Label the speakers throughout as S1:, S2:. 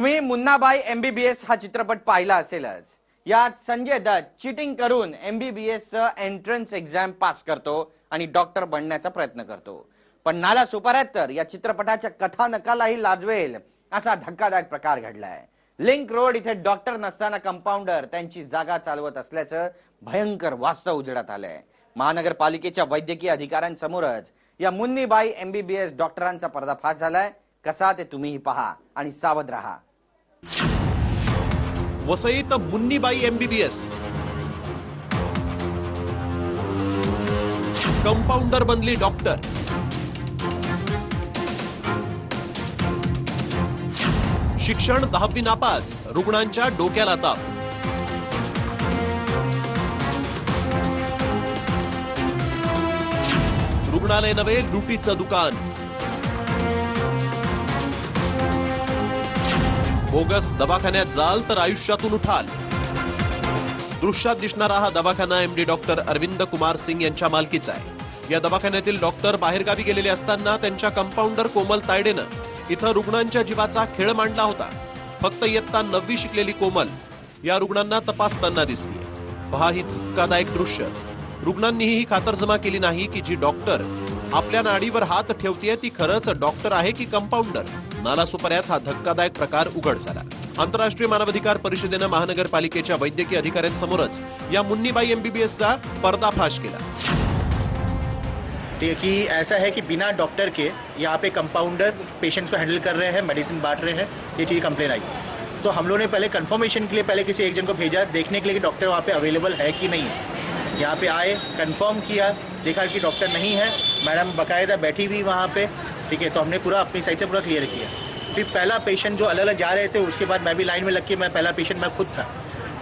S1: तुम्ही मुन्नाबाई एमबीबीएस हा चित्रपट पाहिला असेलच. यात संजय दत्त चिटिंग करून एमबीबीएस चं एंट्रन्स एक्झाम पास करतो आणि डॉक्टर बनण्याचा प्रयत्न करतो. पण नाला सुपाऱ्यात तर या चित्रपटाच्या कथानकालाही लाजवेल असा धक्कादायक प्रकार घडलाय. लिंक रोड इथे डॉक्टर नसताना कंपाऊंडर त्यांची जागा चालवत असल्याचं भयंकर वास्तव उजेडात आलंय. महानगरपालिकेच्या वैद्यकीय अधिकाऱ्यांसमोरच या मुन्नीबाई एमबीबीएस डॉक्टरांचा पर्दाफाश झालाय. कसा ते तुम्हीही पहा आणि सावध राहा.
S2: वसईत मुन्नीबाई एमबीबीएस कंपाऊंडर बनली डॉक्टर शिक्षण दहावी नापास रुग्णांच्या डोक्याला ताप. रुग्णालय नव्हे लुटीचं दुकान. बोगस दवाखान्यात जाल तर आयुष्यातून उठाल. दृश्यात दिसणारा हा दवाखाना M D doctor Arvind Kumar Singh यांच्या मालकीचा आहे. या दवाखान्यातील डॉक्टर बाहेरगावी गेलेले असताना त्यांच्या कंपाऊंडर कोमल तायडेनं इथं रुग्णांच्या जीवाचा खेळ मांडला होता. फक्त इयत्ता नववी शिकलेली कोमल या रुग्णांना तपासताना दिसतीये पहा ही धक्कादायक दृश्य. रुग्णांनीही ही खातरजमा केली नाही की जी डॉक्टर आपल्या नाडीवर हात ठेवतीये ती खरंच डॉक्टर आहे की कंपाऊंडर? नालासोपाऱ्यात हा धक्कादायक प्रकार उघड झाला. आंतरराष्ट्रीय मानवाधिकार परिषदेनं महानगरपालिकेच्या वैद्यकीय अधिकाऱ्यांसमोरच या मुन्नीबाई एमबीबीएसचा पर्दाफाश केला.
S3: कि ऐसा है कि बिना डॉक्टर के यहाँ पे कंपाउंडर पेशेंट्स को हैंडल कर रहे हैं मेडिसिन बांट रहे हैं, ये चीज़ कंप्लेन आई। तो हम लोगों ने पहले कंफर्मेशन के लिए पहले किसी एक जन को भेजा, देखने के लिए कि डॉक्टर वहाँ पे अवेलेबल है कि नहीं। यहाँ पे आए कंफर्म किया, देखा कि डॉक्टर नहीं है। मैडम बाकायदा बैठी हुई वहाँ पे ठीक है तो हमने पूरा अपनी साइड से पूरा क्लियर किया। फिर पहला पेशेंट जो अलग अलग जा रहे थे, उसके बाद मैं भी लाइन में लग के मैं पहला पेशेंट मैं खुद था।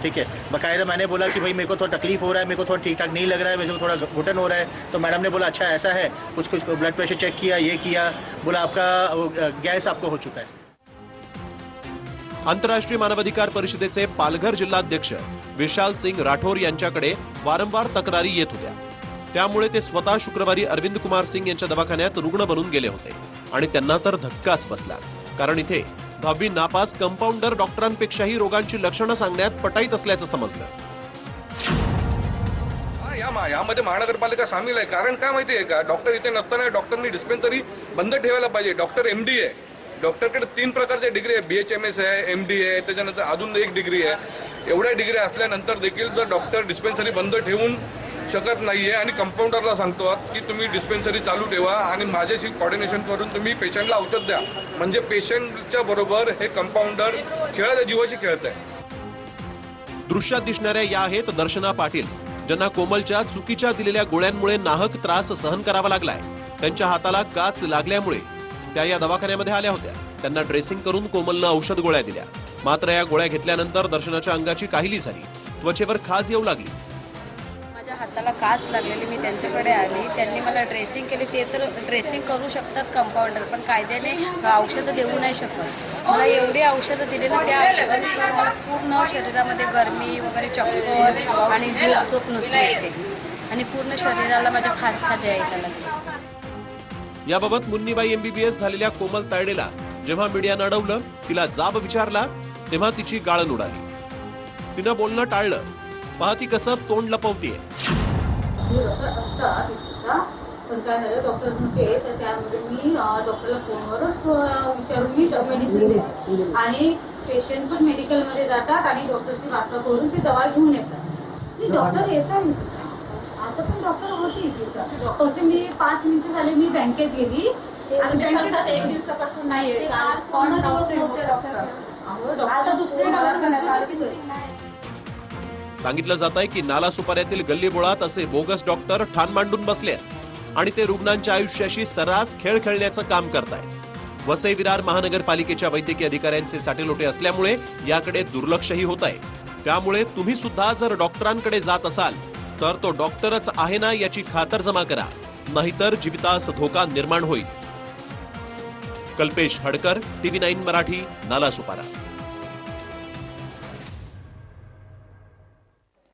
S3: ठीक है, बाकायदा मैंने बोला कि भाई मेरे को थोड़ा तकलीफ़ हो रहा है, मेरे को थोड़ा ठीक ठाक नहीं लग रहा है, मेरे को थोड़ा घुटन हो रहा है। तो मैडम ने बोला अच्छा ऐसा है, कुछ कुछ ब्लड प्रेशर चेक किया, ये किया। बोला, आपका गैस आपको हो चुका है।
S2: आंतरराष्ट्रीय मानवाधिकार परिषदेचे पालघर जिल्हाध्यक्ष विशाल सिंग राठोर यांच्याकडे वारंवार तक्रारी येत होत्या. त्यामुळे ते स्वतः शुक्रवारी अरविंद कुमार सिंग यांच्या दवाखान्यात रुग्ण बनून गेले होते. आणि त्यांना तर धक्काच बसला. कारण इथे दहावी नापास कंपाऊंडर डॉक्टरांपेक्षाही रोगांची लक्षणं सांगण्यात पटाईत असल्याचं समजलं.
S4: हा, यामध्ये महानगरपालिका सामील आहे. कारण काय माहिती आहे का? डॉक्टर इथे नसताना डॉक्टरनी डिस्पेन्सरी बंद ठेवायला पाहिजे. डॉक्टर एमडी आहे डॉक्टरकडे तीन प्रकारच्या डिग्री आहे. बीएचएमएस आहे एमडी आहे. त्याच्यानंतर अजून एक डिग्री आहे. एवढ्या डिग्री असल्यानंतर देखील जर डॉक्टर डिस्पेन्सरी बंद ठेवून शकत नाहीये आणि कंपाऊंडरला सांगतो की तुम्ही डिस्पेन्सरी चालू ठेवा आणि माझ्याशी कॉर्डिनेशन करून तुम्ही पेशंटला औषध द्या. म्हणजे पेशंटच्या बरोबर हे कंपाऊंडर खेळाच्या जीवाशी खेळत आहे.
S2: दृश्यात दिसणाऱ्या या आहेत दर्शना पाटील ज्यांना कोमलच्या चुकीच्या दिलेल्या गोळ्यांमुळे नाहक त्रास सहन करावा लागलाय. त्यांच्या हाताला काच लागल्यामुळे त्या या दवाखान्यामध्ये आल्या होत्या. त्यांना ड्रेसिंग करून कोमलनं औषध गोळ्या दिल्या. मात्र या गोळ्या घेतल्यानंतर दर्शनाच्या अंगाची काहिली झाली. त्वचेवर खाज येऊ लागली.
S5: हाताला काच लागलेली मी त्यांच्याकडे आली. त्यांनी मला ड्रेसिंग केली. ते तर ड्रेसिंग करू शकतात कंपाऊंडर पण कायद्याने औषधं देऊ नाही शकत. मला एवढी औषधं दिली ना त्या औषधाने मला पूर्ण शरीरामध्ये गरमी वगैरे चक्कर आणि झोप झोप नुसती येते. आणि पूर्ण शरीराला माझ्या खाज खाज यायला लागली.
S2: याबाबत मुन्नीबाई एमबीबीएस झालेल्या कोमल तायडेला जेव्हा मीडियानं अडवलं तिला जाब विचारला तेव्हा तिची गाळण उडाली. तिनं बोलणं टाळलं. पहा ती कसं तोंड लपवतीये.
S6: पण काय झालं डॉक्टर तर त्यामध्ये मी डॉक्टरला फोनवरच विचारून मी मेडिसिन देते. आणि पेशंट पण मेडिकलमध्ये जातात आणि डॉक्टरशी वार्ता करून ते दवा घेऊन येतात. ती डॉक्टर येतात आता पण डॉक्टर होती. डॉक्टर मी पाच मिनिटं झाले मी बँकेत गेली. आणि बँकेत एक दिवसापासून नाही
S5: डॉक्टर दुसरे डॉक्टर
S2: सांगितलं जात आहे की नाला सुपाऱ्यातील गल्लीबोळात असे बोगस डॉक्टर ठाण मांडून बसले आणि ते रुग्णांच्या आयुष्याशी सर्रास खेळ खेळण्याचं काम करतायत. वसई विरार महानगरपालिकेच्या वैद्यकीय अधिकाऱ्यांचे साटेलोटे असल्यामुळे याकडे दुर्लक्षही होत आहे त्यामुळे तुम्ही सुद्धा जर डॉक्टरांकडे जात असाल तर तो डॉक्टरच आहे ना याची खातरजमा करा. नाहीतर जीवितास धोका निर्माण होईल. Kalpesh Hadkar TV nine Marathi Nala Sopara.